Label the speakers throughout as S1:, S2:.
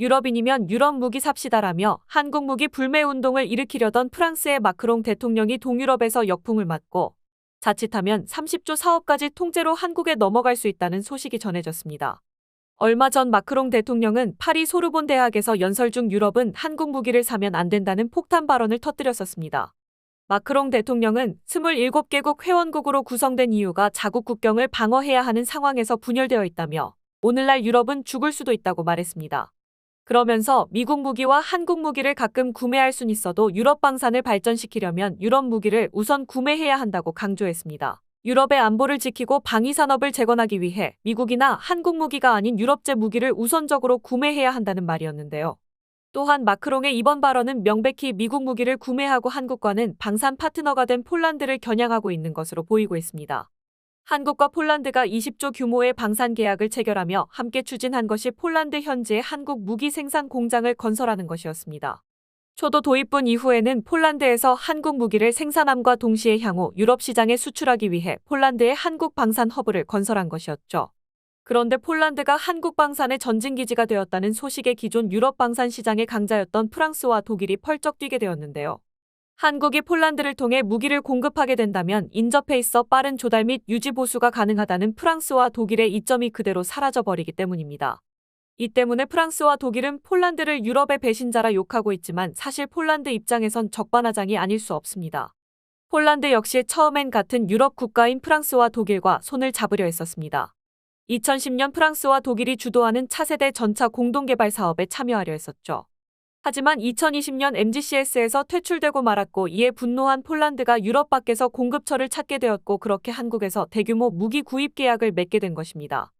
S1: 유럽인이면 유럽 무기 삽시다라며 한국 무기 불매 운동을 일으키려던 프랑스의 마크롱 대통령이 동유럽에서 역풍을 맞고 자칫하면 30조 사업까지 통째로 한국에 넘어갈 수 있다는 소식이 전해졌습니다. 얼마 전 마크롱 대통령은 파리 소르본 대학에서 연설 중 유럽은 한국 무기를 사면 안 된다는 폭탄 발언을 터뜨렸었습니다. 마크롱 대통령은 27개국 회원국으로 구성된 이유가 자국 국경을 방어해야 하는 상황에서 분열되어 있다며 오늘날 유럽은 죽을 수도 있다고 말했습니다. 그러면서 미국 무기와 한국 무기를 가끔 구매할 순 있어도 유럽 방산을 발전시키려면 유럽 무기를 우선 구매해야 한다고 강조했습니다. 유럽의 안보를 지키고 방위 산업을 재건하기 위해 미국이나 한국 무기가 아닌 유럽제 무기를 우선적으로 구매해야 한다는 말이었는데요. 또한 마크롱의 이번 발언은 명백히 미국 무기를 구매하고 한국과는 방산 파트너가 된 폴란드를 겨냥하고 있는 것으로 보이고 있습니다. 한국과 폴란드가 20조 규모의 방산 계약을 체결하며 함께 추진한 것이 폴란드 현지의 한국 무기 생산 공장을 건설하는 것이었습니다. 초도 도입분 이후에는 폴란드에서 한국 무기를 생산함과 동시에 향후 유럽 시장에 수출하기 위해 폴란드의 한국 방산 허브를 건설한 것이었죠. 그런데 폴란드가 한국 방산의 전진기지가 되었다는 소식에 기존 유럽 방산 시장의 강자였던 프랑스와 독일이 펄쩍 뛰게 되었는데요. 한국이 폴란드를 통해 무기를 공급하게 된다면 인접해 있어 빠른 조달 및 유지 보수가 가능하다는 프랑스와 독일의 이점이 그대로 사라져버리기 때문입니다. 이 때문에 프랑스와 독일은 폴란드를 유럽의 배신자라 욕하고 있지만 사실 폴란드 입장에선 적반하장이 아닐 수 없습니다. 폴란드 역시 처음엔 같은 유럽 국가인 프랑스와 독일과 손을 잡으려 했었습니다. 2010년 프랑스와 독일이 주도하는 차세대 전차 공동개발 사업에 참여하려 했었죠. 하지만 2020년 MGCS에서 퇴출되고 말았고 이에 분노한 폴란드가 유럽 밖에서 공급처를 찾게 되었고 그렇게 한국에서 대규모 무기 구입 계약을 맺게 된 것입니다.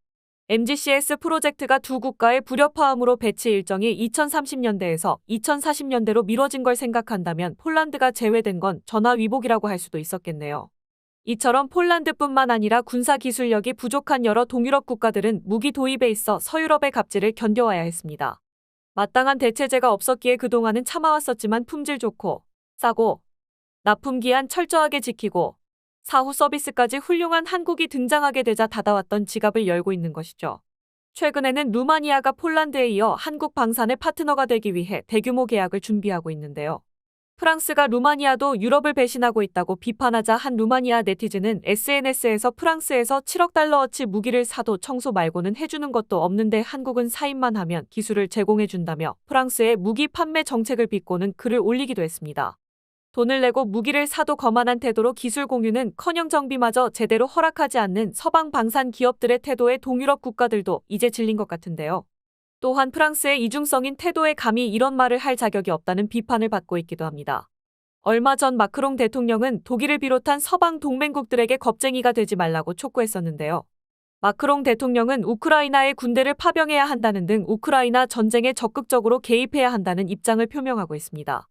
S1: MGCS 프로젝트가 두 국가의 불협화음으로 배치 일정이 2030년대에서 2040년대로 미뤄진 걸 생각한다면 폴란드가 제외된 건 전화위복이라고 할 수도 있었겠네요. 이처럼 폴란드뿐만 아니라 군사 기술력이 부족한 여러 동유럽 국가들은 무기 도입에 있어 서유럽의 갑질을 견뎌와야 했습니다. 마땅한 대체제가 없었기에 그동안은 참아왔었지만 품질 좋고 싸고 납품 기한 철저하게 지키고 사후 서비스까지 훌륭한 한국이 등장하게 되자 닫아왔던 지갑을 열고 있는 것이죠. 최근에는 루마니아가 폴란드에 이어 한국 방산의 파트너가 되기 위해 대규모 계약을 준비하고 있는데요. 프랑스가 루마니아도 유럽을 배신하고 있다고 비판하자 한 루마니아 네티즌은 SNS에서 프랑스에서 7억 달러어치 무기를 사도 청소 말고는 해주는 것도 없는데 한국은 사인만 하면 기술을 제공해준다며 프랑스의 무기 판매 정책을 비꼬는 글을 올리기도 했습니다. 돈을 내고 무기를 사도 거만한 태도로 기술 공유는 커녕 정비마저 제대로 허락하지 않는 서방 방산 기업들의 태도에 동유럽 국가들도 이제 질린 것 같은데요. 또한 프랑스의 이중성인 태도에 감히 이런 말을 할 자격이 없다는 비판을 받고 있기도 합니다. 얼마 전 마크롱 대통령은 독일을 비롯한 서방 동맹국들에게 겁쟁이가 되지 말라고 촉구했었는데요. 마크롱 대통령은 우크라이나의 군대를 파병해야 한다는 등 우크라이나 전쟁에 적극적으로 개입해야 한다는 입장을 표명하고 있습니다.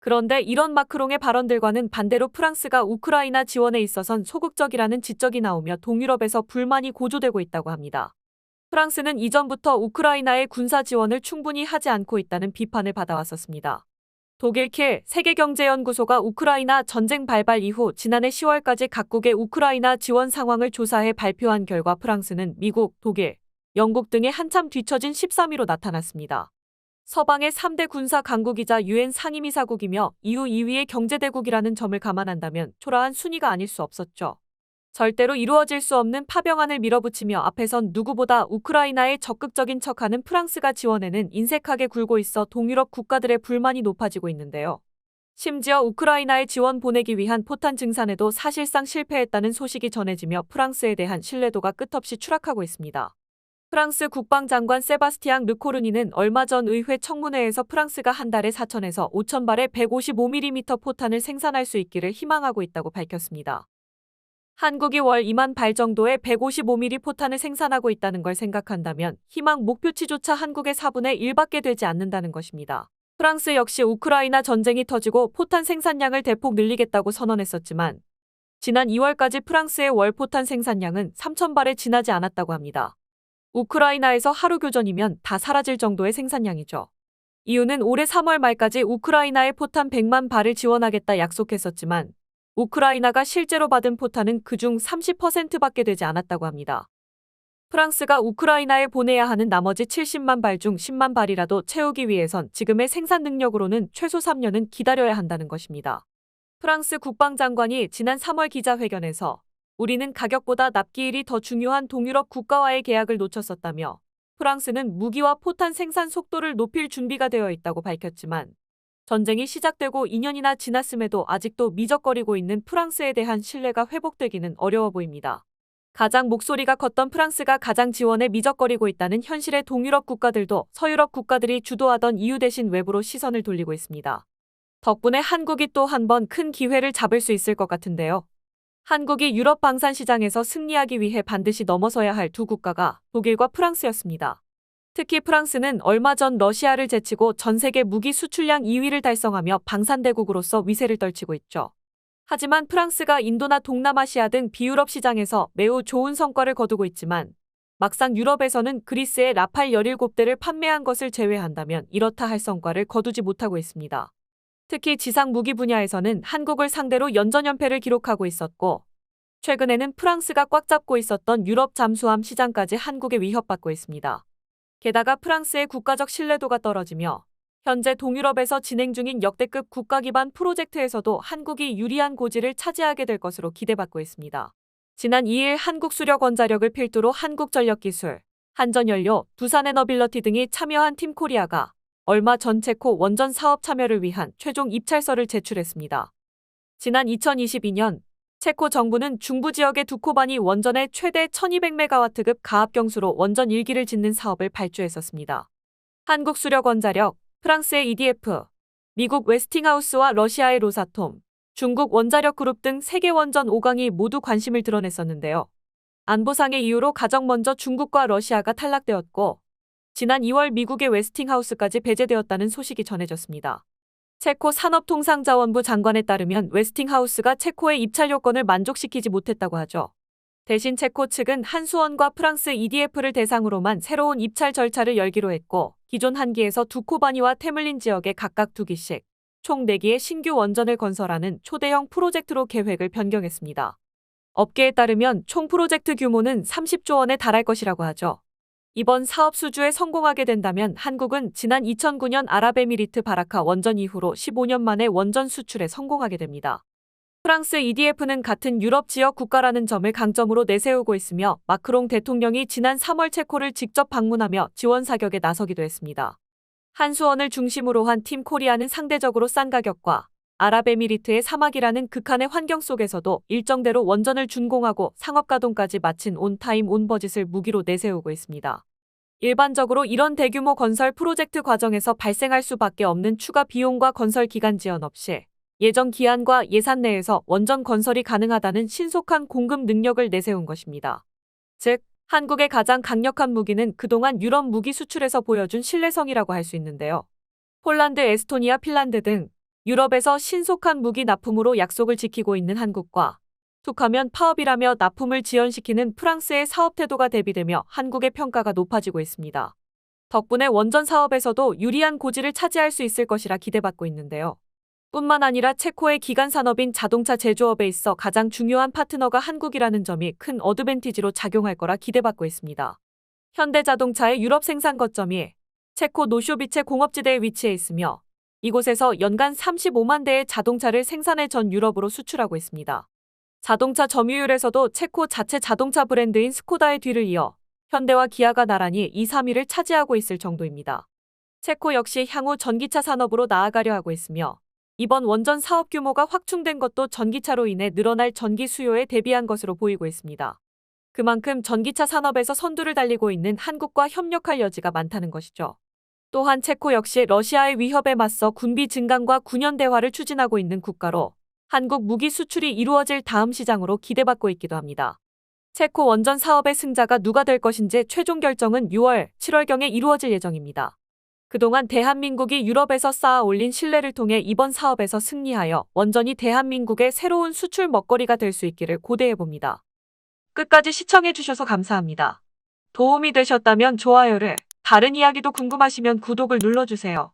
S1: 그런데 이런 마크롱의 발언들과는 반대로 프랑스가 우크라이나 지원에 있어선 소극적이라는 지적이 나오며 동유럽에서 불만이 고조되고 있다고 합니다. 프랑스는 이전부터 우크라이나의 군사 지원을 충분히 하지 않고 있다는 비판을 받아왔었습니다. 독일 킬 세계경제연구소가 우크라이나 전쟁 발발 이후 지난해 10월까지 각국의 우크라이나 지원 상황을 조사해 발표한 결과 프랑스는 미국, 독일, 영국 등에 한참 뒤처진 13위로 나타났습니다. 서방의 3대 군사 강국이자 유엔 상임이사국이며 이후 2위의 경제대국이라는 점을 감안한다면 초라한 순위가 아닐 수 없었죠. 절대로 이루어질 수 없는 파병안을 밀어붙이며 앞에선 누구보다 우크라이나에 적극적인 척하는 프랑스가 지원에는 인색하게 굴고 있어 동유럽 국가들의 불만이 높아지고 있는데요. 심지어 우크라이나에 지원 보내기 위한 포탄 증산에도 사실상 실패했다는 소식이 전해지며 프랑스에 대한 신뢰도가 끝없이 추락하고 있습니다. 프랑스 국방장관 세바스티앙 르코르니는 얼마 전 의회 청문회에서 프랑스가 한 달에 4천에서 5천 발의 155mm 포탄을 생산할 수 있기를 희망하고 있다고 밝혔습니다. 한국이 월 2만 발 정도의 155mm 포탄을 생산하고 있다는 걸 생각한다면 희망 목표치조차 한국의 4분의 1밖에 되지 않는다는 것입니다. 프랑스 역시 우크라이나 전쟁이 터지고 포탄 생산량을 대폭 늘리겠다고 선언했었지만 지난 2월까지 프랑스의 월 포탄 생산량은 3천 발에 지나지 않았다고 합니다. 우크라이나에서 하루 교전이면 다 사라질 정도의 생산량이죠. 이유는 올해 3월 말까지 우크라이나에 포탄 100만 발을 지원하겠다 약속했었지만 우크라이나가 실제로 받은 포탄은 그중 30%밖에 되지 않았다고 합니다. 프랑스가 우크라이나에 보내야 하는 나머지 70만 발 중 10만 발이라도 채우기 위해선 지금의 생산 능력으로는 최소 3년은 기다려야 한다는 것입니다. 프랑스 국방장관이 지난 3월 기자회견에서 우리는 가격보다 납기일이 더 중요한 동유럽 국가와의 계약을 놓쳤었다며 프랑스는 무기와 포탄 생산 속도를 높일 준비가 되어 있다고 밝혔지만 전쟁이 시작되고 2년이나 지났음에도 아직도 미적거리고 있는 프랑스에 대한 신뢰가 회복되기는 어려워 보입니다. 가장 목소리가 컸던 프랑스가 가장 지원에 미적거리고 있다는 현실의 동유럽 국가들도 서유럽 국가들이 주도하던 EU 대신 외부로 시선을 돌리고 있습니다. 덕분에 한국이 또 한 번 큰 기회를 잡을 수 있을 것 같은데요. 한국이 유럽 방산 시장에서 승리하기 위해 반드시 넘어서야 할 두 국가가 독일과 프랑스였습니다. 특히 프랑스는 얼마 전 러시아를 제치고 전 세계 무기 수출량 2위를 달성하며 방산대국으로서 위세를 떨치고 있죠. 하지만 프랑스가 인도나 동남아시아 등 비유럽 시장에서 매우 좋은 성과를 거두고 있지만 막상 유럽에서는 그리스의 라팔 17대를 판매한 것을 제외한다면 이렇다 할 성과를 거두지 못하고 있습니다. 특히 지상 무기 분야에서는 한국을 상대로 연전 연패를 기록하고 있었고 최근에는 프랑스가 꽉 잡고 있었던 유럽 잠수함 시장까지 한국에 위협받고 있습니다. 게다가 프랑스의 국가적 신뢰도가 떨어지며 현재 동유럽에서 진행 중인 역대급 국가 기반 프로젝트에서도 한국이 유리한 고지를 차지하게 될 것으로 기대받고 있습니다. 지난 2일 한국수력원자력을 필두로 한국전력기술, 한전연료, 두산에너빌러티 등이 참여한 팀코리아가 얼마 전 체코 원전 사업 참여를 위한 최종 입찰서를 제출했습니다. 지난 2022년 체코 정부는 중부 지역의 두코바니 원전의 최대 1200메가와트급 가압경수로 원전 1기를 짓는 사업을 발주했었습니다. 한국 수력원자력, 프랑스의 EDF, 미국 웨스팅하우스와 러시아의 로사톰, 중국 원자력 그룹 등 세계 원전 5강이 모두 관심을 드러냈었는데요. 안보상의 이유로 가장 먼저 중국과 러시아가 탈락되었고 지난 2월 미국의 웨스팅하우스까지 배제되었다는 소식이 전해졌습니다. 체코 산업통상자원부 장관에 따르면 웨스팅하우스가 체코의 입찰 요건을 만족시키지 못했다고 하죠. 대신 체코 측은 한수원과 프랑스 EDF를 대상으로만 새로운 입찰 절차를 열기로 했고 기존 한 기에서 두 코바니와 테물린 지역에 각각 두 기씩 총 4기의 신규 원전을 건설하는 초대형 프로젝트로 계획을 변경했습니다. 업계에 따르면 총 프로젝트 규모는 30조 원에 달할 것이라고 하죠. 이번 사업 수주에 성공하게 된다면 한국은 지난 2009년 아랍에미리트 바라카 원전 이후로 15년 만에 원전 수출에 성공하게 됩니다. 프랑스 EDF는 같은 유럽 지역 국가라는 점을 강점으로 내세우고 있으며 마크롱 대통령이 지난 3월 체코를 직접 방문하며 지원 사격에 나서기도 했습니다. 한수원을 중심으로 한 팀 코리아는 상대적으로 싼 가격과 아랍에미리트의 사막이라는 극한의 환경 속에서도 일정대로 원전을 준공하고 상업 가동까지 마친 온타임 온버짓을 무기로 내세우고 있습니다. 일반적으로 이런 대규모 건설 프로젝트 과정에서 발생할 수밖에 없는 추가 비용과 건설 기간 지연 없이 예정 기한과 예산 내에서 원전 건설이 가능하다는 신속한 공급 능력을 내세운 것입니다. 즉, 한국의 가장 강력한 무기는 그동안 유럽 무기 수출에서 보여준 신뢰성이라고 할 수 있는데요. 폴란드, 에스토니아, 핀란드 등 유럽에서 신속한 무기 납품으로 약속을 지키고 있는 한국과 툭하면 파업이라며 납품을 지연시키는 프랑스의 사업 태도가 대비되며 한국의 평가가 높아지고 있습니다. 덕분에 원전 사업에서도 유리한 고지를 차지할 수 있을 것이라 기대받고 있는데요. 뿐만 아니라 체코의 기간 산업인 자동차 제조업에 있어 가장 중요한 파트너가 한국이라는 점이 큰 어드밴티지로 작용할 거라 기대받고 있습니다. 현대자동차의 유럽 생산 거점이 체코 노쇼비체 공업지대에 위치해 있으며 이곳에서 연간 35만 대의 자동차를 생산해 전 유럽으로 수출하고 있습니다. 자동차 점유율에서도 체코 자체 자동차 브랜드인 스코다의 뒤를 이어 현대와 기아가 나란히 2, 3위를 차지하고 있을 정도입니다. 체코 역시 향후 전기차 산업으로 나아가려 하고 있으며 이번 원전 사업 규모가 확충된 것도 전기차로 인해 늘어날 전기 수요에 대비한 것으로 보이고 있습니다. 그만큼 전기차 산업에서 선두를 달리고 있는 한국과 협력할 여지가 많다는 것이죠. 또한 체코 역시 러시아의 위협에 맞서 군비 증강과 9년 대화를 추진하고 있는 국가로 한국 무기 수출이 이루어질 다음 시장으로 기대받고 있기도 합니다. 체코 원전 사업의 승자가 누가 될 것인지 최종 결정은 6월, 7월경에 이루어질 예정입니다. 그동안 대한민국이 유럽에서 쌓아 올린 신뢰를 통해 이번 사업에서 승리하여 원전이 대한민국의 새로운 수출 먹거리가 될 수 있기를 고대해 봅니다. 끝까지 시청해 주셔서 감사합니다. 도움이 되셨다면 좋아요를, 다른 이야기도 궁금하시면 구독을 눌러주세요.